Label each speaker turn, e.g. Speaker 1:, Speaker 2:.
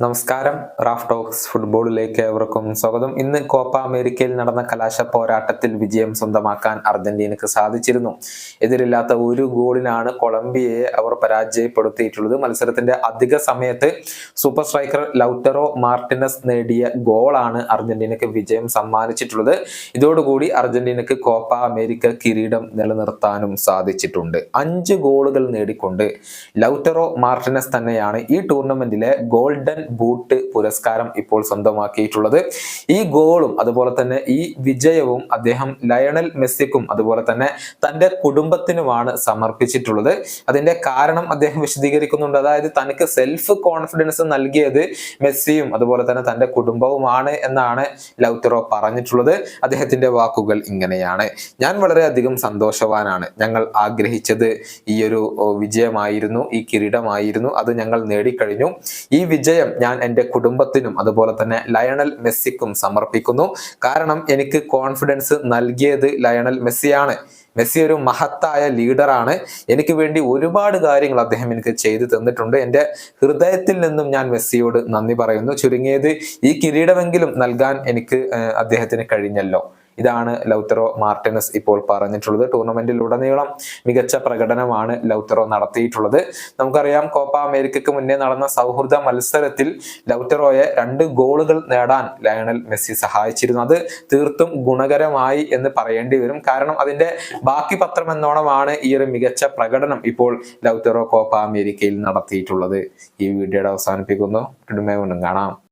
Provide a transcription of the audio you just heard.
Speaker 1: നമസ്കാരം. Raf talks ഫുട്ബോളിലേക്ക് ഏവർക്കും സ്വാഗതം. ഇന്ന് കോപ്പ അമേരിക്കയിൽ നടന്ന കലാശ പോരാട്ടത്തിൽ വിജയം സ്വന്തമാക്കാൻ അർജന്റീനക്ക് സാധിച്ചിരുന്നു. എതിരില്ലാത്ത ഒരു ഗോളിനാണ് കൊളംബിയയെ അവർ പരാജയപ്പെടുത്തിയിട്ടുള്ളത്. മത്സരത്തിന്റെ അധിക സമയത്ത് സൂപ്പർ സ്ട്രൈക്കർ ലൗട്ടറോ മാർട്ടിനസ് നേടിയ ഗോളാണ് അർജന്റീനക്ക് വിജയം സമ്മാനിച്ചിട്ടുള്ളത്. ഇതോടുകൂടി അർജന്റീനക്ക് കോപ്പ അമേരിക്ക കിരീടം നിലനിർത്താനും സാധിച്ചിട്ടുണ്ട്. അഞ്ച് ഗോളുകൾ നേടിക്കൊണ്ട് ലൗട്ടറോ മാർട്ടിനസ് തന്നെയാണ് ഈ ടൂർണമെന്റിലെ ഗോൾഡൻ ബൂട്ട് പുരസ്കാരം ഇപ്പോൾ സ്വന്തമാക്കിയിട്ടുള്ളത്. ഈ ഗോളും അതുപോലെ തന്നെ ഈ വിജയവും അദ്ദേഹം ലയണൽ മെസ്സിക്കും അതുപോലെ തന്നെ തന്റെ കുടുംബത്തിനുമാണ് സമർപ്പിച്ചിട്ടുള്ളത്. അതിന്റെ കാരണം അദ്ദേഹം വിശദീകരിക്കുന്നുണ്ട്. അതായത് തനിക്ക് സെൽഫ് കോൺഫിഡൻസ് നൽകിയത് മെസ്സിയും അതുപോലെ തന്നെ തന്റെ കുടുംബവുമാണ് എന്നാണ് ലൗറ്ററോ പറഞ്ഞിട്ടുള്ളത്. അദ്ദേഹത്തിന്റെ വാക്കുകൾ ഇങ്ങനെയാണ്. ഞാൻ വളരെയധികം സന്തോഷവാനാണ്. ഞങ്ങൾ ആഗ്രഹിച്ചത് ഈ ഒരു വിജയമായിരുന്നു ഈ കിരീടമായിരുന്നു. അത് ഞങ്ങൾ നേടിക്കഴിഞ്ഞു. ഈ വിജയം ഞാൻ എന്റെ കുടുംബത്തിനും അതുപോലെ തന്നെ ലയണൽ മെസ്സിക്കും സമർപ്പിക്കുന്നു. കാരണം എനിക്ക് കോൺഫിഡൻസ് നൽകിയത് ലയണൽ മെസ്സിയാണ്. മെസ്സി ഒരു മഹത്തായ ലീഡറാണ് എനിക്ക് വേണ്ടി ഒരുപാട് കാര്യങ്ങൾ അദ്ദേഹം എനിക്ക് ചെയ്തു തന്നിട്ടുണ്ട്. എന്റെ ഹൃദയത്തിൽ നിന്നും ഞാൻ മെസ്സിയോട് നന്ദി പറയുന്നു. ചുരുങ്ങിയത് ഈ കിരീടമെങ്കിലും നൽകാൻ എനിക്ക് അദ്ദേഹത്തിന് കഴിഞ്ഞല്ലോ. ഇതാണ് ലൗത്തറോ മാർട്ടിനസ് ഇപ്പോൾ പറഞ്ഞിട്ടുള്ളത്. ടൂർണമെന്റിൽ ഉടനീളം മികച്ച പ്രകടനമാണ് ലൗത്തറോ നടത്തിയിട്ടുള്ളത്. നമുക്കറിയാം കോപ്പ അമേരിക്കക്ക് മുന്നേ നടന്ന സൗഹൃദ മത്സരത്തിൽ ലൗത്തറോയെ രണ്ട് ഗോളുകൾ നേടാൻ ലയണൽ മെസ്സി സഹായിച്ചിരുന്നു. അത് തീർത്തും ഗുണകരമായി എന്ന് പറയേണ്ടി വരും. കാരണം അതിന്റെ ബാക്കി പത്രം എന്നോണമാണ് ഈ ഒരു മികച്ച പ്രകടനം ഇപ്പോൾ ലൗത്തറോ കോപ്പ അമേരിക്കയിൽ നടത്തിയിട്ടുള്ളത്. ഈ വീഡിയോയുടെ അവസാനിപ്പിക്കുന്നു. വീണ്ടും കാണാം.